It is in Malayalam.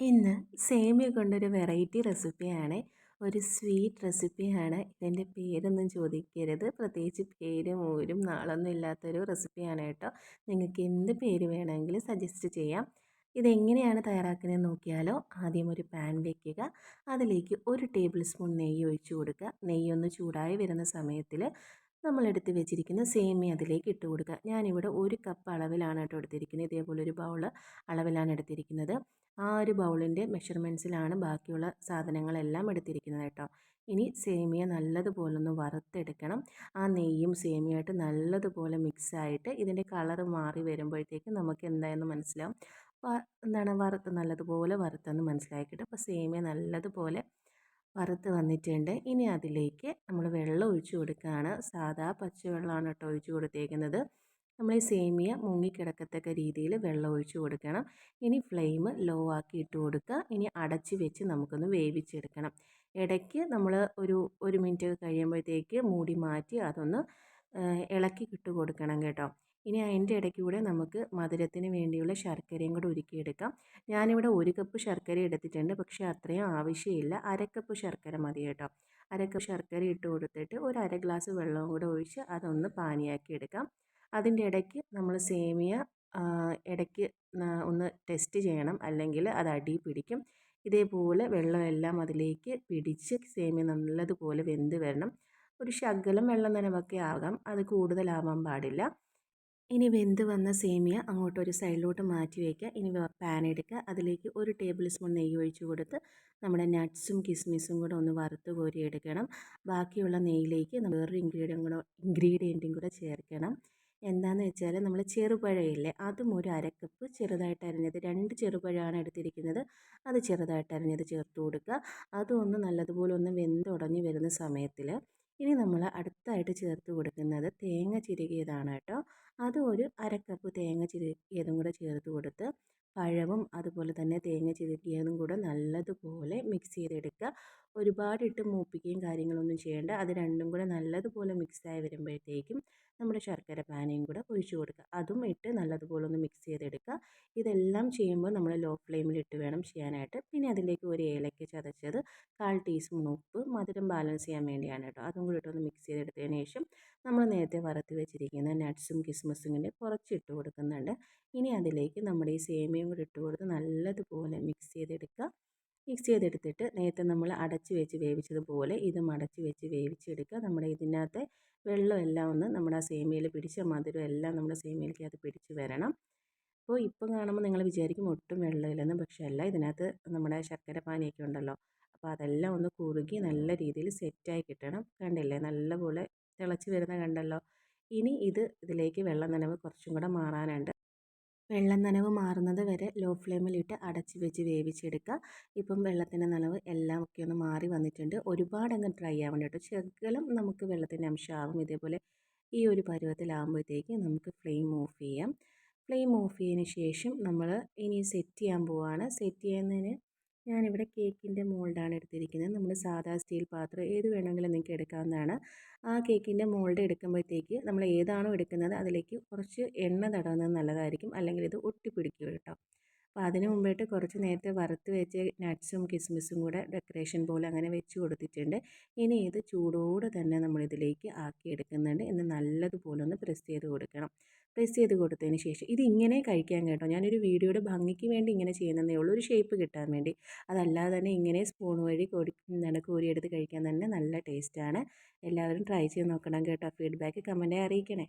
ഇന്ന് സേമിയ കൊണ്ടൊരു വെറൈറ്റി റെസിപ്പിയാണ്. ഒരു സ്വീറ്റ് റെസിപ്പിയാണ്. ഇതിന്റെ പേരൊന്നും ചോദിക്കരുത്. പ്രത്യേകിച്ച് പേരും ഊരും നാളൊന്നും ഇല്ലാത്തൊരു റെസിപ്പിയാണ് കേട്ടോ. നിങ്ങൾക്ക് എന്ത് പേര് വേണമെങ്കിലും സജസ്റ്റ് ചെയ്യാം. ഇതെങ്ങനെയാണ് തയ്യാറാക്കുന്നത് നോക്കിയാലോ ആദ്യം ഒരു പാൻ വയ്ക്കുക അതിലേക്ക് ഒരു ടേബിൾ സ്പൂൺ നെയ്യ് ഒഴിച്ചു കൊടുക്കുക. നെയ്യൊന്ന് ചൂടായി വരുന്ന സമയത്തിൽ നമ്മൾ എടുത്ത് വെച്ചിരിക്കുന്ന സേമിയ അതിലേക്ക് ഇട്ട് കൊടുക്കുക. ഞാനിവിടെ ഒരു കപ്പ് അളവിലാണ് കേട്ടോ എടുത്തിരിക്കുന്നത്. ഇതേപോലെ ഒരു ബൗൾ അളവിലാണ് എടുത്തിരിക്കുന്നത്. ആ ഒരു ബൗളിന്റെ മെഷർമെന്റ്സിലാണ് ബാക്കിയുള്ള സാധനങ്ങളെല്ലാം എടുത്തിരിക്കുന്നത് കേട്ടോ. ഇനി സേമിയ നല്ലതുപോലെ ഒന്ന് വറുത്തെടുക്കണം. ആ നെയ്യും സേമിയായിട്ട് നല്ലതുപോലെ മിക്സായിട്ട് ഇതിന്റെ കളർ മാറി വരുമ്പോഴത്തേക്ക് നമുക്ക് എന്തായെന്ന് മനസ്സിലാവും. എന്താണ് വറുത്ത് നല്ലതുപോലെ വറുത്തെന്ന് മനസ്സിലാക്കിയിട്ട് അപ്പോൾ സേമിയ നല്ലതുപോലെ വറുത്ത് വന്നിട്ടുണ്ട്. ഇനി അതിലേക്ക് നമ്മൾ വെള്ളം ഒഴിച്ചു കൊടുക്കുകയാണ്. സാധാ പച്ചവെള്ളമാണ് കേട്ടോ ഒഴിച്ചു കൊടുത്തേക്കുന്നത്. നമ്മൾ ഈ സേമിയ മുങ്ങിക്കിടക്കത്തക്ക രീതിയിൽ വെള്ളം ഒഴിച്ചു കൊടുക്കണം. ഇനി ഫ്ലെയിം ലോ ആക്കി ഇട്ട് കൊടുക്കുക. ഇനി അടച്ച് വെച്ച് നമുക്കൊന്ന് വേവിച്ചെടുക്കണം. ഇടയ്ക്ക് നമ്മൾ ഒരു ഒരു മിനിറ്റ് കഴിയുമ്പോഴത്തേക്ക് മൂടി മാറ്റി അതൊന്ന് ഇളക്കി ഇട്ട് കൊടുക്കണം കേട്ടോ. ഇനി അതിന്റെ ഇടയ്ക്ക് കൂടെ നമുക്ക് മധുരത്തിന് വേണ്ടിയുള്ള ശർക്കരയും കൂടെ ഉരുക്കിയെടുക്കാം. ഞാനിവിടെ ഒരു കപ്പ് ശർക്കര എടുത്തിട്ടുണ്ട്. പക്ഷേ അത്രയും ആവശ്യമില്ല. അരക്കപ്പ് ശർക്കര മതി കേട്ടോ. അരക്കപ്പ് ശർക്കര ഇട്ട് കൊടുത്തിട്ട് ഒരു അര ഗ്ലാസ് വെള്ളവും കൂടെ ഒഴിച്ച് അതൊന്ന് പാനിയാക്കി എടുക്കാം. അതിന്റെ ഇടയ്ക്ക് നമ്മൾ സേമിയ ഇടയ്ക്ക് ഒന്ന് ടെസ്റ്റ് ചെയ്യണം. അല്ലെങ്കിൽ അത് അടി പിടിക്കും. ഇതേപോലെ വെള്ളമെല്ലാം അതിലേക്ക് പിടിച്ച് സേമിയ നല്ലതുപോലെ വെന്ത് വരണം. ഒരു ശകലം വെള്ളം നനവൊക്കെ ആകാം. അത് കൂടുതലാവാൻ പാടില്ല. ഇനി വെന്ത് വന്ന സേമിയ അങ്ങോട്ട് ഒരു സൈഡിലോട്ട് മാറ്റി വയ്ക്കുക. ഇനി പാൻ എടുക്കുക. അതിലേക്ക് ഒരു ടേബിൾ സ്പൂൺ നെയ്യ് ഒഴിച്ചു കൊടുത്ത് നമ്മുടെ നട്ട്സും കിസ്മിസും കൂടെ ഒന്ന് വറുത്ത് കോരി എടുക്കണം. ബാക്കിയുള്ള നെയ്യിലേക്ക് വേറൊരു ഇൻഗ്രീഡിയൻ കൂടെ ഇൻഗ്രീഡിയന്റും കൂടെ ചേർക്കണം. എന്താണെന്ന് വെച്ചാൽ നമ്മൾ ചെറുപഴയില്ലേ അതും ഒരു അരക്കപ്പ് ചെറുതായിട്ട് അരിഞ്ഞത് രണ്ട് ചെറുപഴമാണ് എടുത്തിരിക്കുന്നത്. അത് ചെറുതായിട്ട് അരിഞ്ഞത് ചേർത്ത് കൊടുക്കുക. അതൊന്ന് നല്ലതുപോലെ ഒന്ന് വെന്തുടഞ്ഞ് വരുന്ന സമയത്തിൽ ഇനി നമ്മൾ അടുത്തായിട്ട് ചേർത്ത് കൊടുക്കുന്നത് തേങ്ങ ചിരകിയതാണ് കേട്ടോ. അത് ഒരു അര കപ്പ് തേങ്ങ ചിരകിയതും കൂടെ ചേർത്ത് കൊടുത്ത് പഴവും അതുപോലെ തന്നെ തേങ്ങ ചിരകിയതും കൂടെ നല്ലതുപോലെ മിക്സ് ചെയ്തെടുക്കുക. ഒരുപാട് ഇട്ട് മൂപ്പിക്കുകയും കാര്യങ്ങളൊന്നും ചെയ്യേണ്ട. അത് രണ്ടും കൂടെ നല്ലതുപോലെ മിക്സായി വരുമ്പോഴത്തേക്കും നമ്മുടെ ശർക്കര പാനയും കൂടെ ഒഴിച്ചു കൊടുക്കുക. അതും ഇട്ട് നല്ലതുപോലെ ഒന്ന് മിക്സ് ചെയ്തെടുക്കുക. ഇതെല്ലാം ചെയ്യുമ്പോൾ നമ്മൾ ലോ ഫ്ലെയിമിൽ ഇട്ട് വേണം ചെയ്യാനായിട്ട്. പിന്നെ അതിലേക്ക് ഒരു ഏലക്ക ചതച്ചത് കാൽ ടീസ്പൂൺ ഉപ്പ്. മധുരം ബാലൻസ് ചെയ്യാൻ വേണ്ടിയാണ് കേട്ടോ. അതും കൂടി ഇട്ടൊന്ന് മിക്സ് ചെയ്തെടുത്തതിന് ശേഷം നമ്മൾ നേരത്തെ വറുത്ത് വെച്ചിരിക്കുന്ന നട്ട്സും കിസ്മസും കുറച്ച് ഇട്ട് കൊടുക്കുന്നുണ്ട്. ഇനി അതിലേക്ക് നമ്മുടെ ഈ സേമിയയും കൂടി ഇട്ട് കൊടുത്ത് നല്ലതുപോലെ മിക്സ് ചെയ്തെടുക്കുക. മിക്സ് ചെയ്തെടുത്തിട്ട് നേരത്തെ നമ്മൾ അടച്ച് വെച്ച് വേവിച്ചതുപോലെ ഇതും അടച്ച് വെച്ച് വേവിച്ചെടുക്കുക. നമ്മുടെ ഇതിനകത്തെ വെള്ളമെല്ലാം ഒന്ന് നമ്മുടെ ആ സേമിയയിൽ പിടിച്ച മധുരം എല്ലാം നമ്മുടെ സേമിയയിലേക്ക് അത് പിടിച്ച് വരണം. അപ്പോൾ ഇപ്പം കാണുമ്പോൾ നിങ്ങൾ വിചാരിക്കും ഒട്ടും വെള്ളമില്ലെന്ന് പക്ഷേ അല്ല ഇതിനകത്ത് നമ്മുടെ ശർക്കര പാനിയൊക്കെ ഉണ്ടല്ലോ. അപ്പോൾ അതെല്ലാം ഒന്ന് കുറുകി നല്ല രീതിയിൽ സെറ്റായി കിട്ടണം. കണ്ടില്ലേ? നല്ലപോലെ തിളച്ച് വരുന്ന കണ്ടല്ലോ. ഇനി ഇത് ഇതിലേക്ക് വെള്ളം നനവ് കുറച്ചും കൂടെ മാറാനുണ്ട്. വെള്ളം നനവ് മാറുന്നത് വരെ ലോ ഫ്ലെയിമിലിട്ട് അടച്ച് വെച്ച് വേവിച്ചെടുക്കുക. ഇപ്പം വെള്ളത്തിന്റെ നനവ് എല്ലാം ഒക്കെ ഒന്ന് മാറി വന്നിട്ടുണ്ട്. ഒരുപാട് അങ്ങ് ഡ്രൈ ആവണ്ട കേട്ടോ. ശകലം നമുക്ക് വെള്ളത്തിന്റെ അംശമാവും ഇതേപോലെ ഈ ഒരു പരുവത്തിലാകുമ്പോഴത്തേക്ക് നമുക്ക് ഫ്ലെയിം ഓഫ് ചെയ്യാം. ഫ്ലെയിം ഓഫ് ചെയ്തതിന് ശേഷം നമ്മൾ ഇനി സെറ്റ് ചെയ്യാൻ പോവുകയാണ് സെറ്റ് ചെയ്യുന്നതിന് ഞാനിവിടെ കേക്കിന്റെ മോൾഡാണ് എടുത്തിരിക്കുന്നത്. നമ്മൾ സാധാ സ്റ്റീൽ പാത്രം ഏത് വേണമെങ്കിലും നിങ്ങൾക്ക് എടുക്കാവുന്നതാണ്. ആ കേക്കിന്റെ മോൾഡ് എടുക്കുമ്പോഴത്തേക്ക് നമ്മൾ ഏതാണോ എടുക്കുന്നത് അതിലേക്ക് കുറച്ച് എണ്ണ തടവുന്നത് നല്ലതായിരിക്കും. അല്ലെങ്കിൽ ഇത് ഒട്ടിപ്പിടിക്കും കേട്ടോ. അപ്പോൾ അതിന് മുമ്പായിട്ട് കുറച്ച് നേരത്തെ വറുത്ത് വെച്ച നട്ട്സും കിസ്മിസും കൂടെ ഡെക്കറേഷൻ പോലെ അങ്ങനെ വെച്ച് കൊടുത്തിട്ടുണ്ട്. ഇനി ഇത് ചൂടോടെ തന്നെ നമ്മളിതിലേക്ക് ആക്കി എടുക്കുന്നുണ്ട് എന്ന് നല്ലതുപോലെ ഒന്ന് പ്രസ് ചെയ്ത് കൊടുക്കണം. പ്രസ് ചെയ്ത് കൊടുത്തതിന് ശേഷം ഇത് ഇങ്ങനെ കഴിക്കാൻ കേട്ടോ. ഞാനൊരു വീഡിയോയുടെ ഭംഗിക്ക് വേണ്ടി ഇങ്ങനെ ചെയ്യുന്നതേ ഉള്ളൂ. ഒരു ഷേപ്പ് കിട്ടാൻ വേണ്ടി. അതല്ലാതെ തന്നെ ഇങ്ങനെ സ്പൂൺ വഴി കൊടി എന്താണ് കോരിയെടുത്ത് കഴിക്കാൻ തന്നെ നല്ല ടേസ്റ്റാണ് എല്ലാവരും ട്രൈ ചെയ്ത് നോക്കണം കേട്ടോ. ഫീഡ്ബാക്ക് കമന്റായി അറിയിക്കണേ.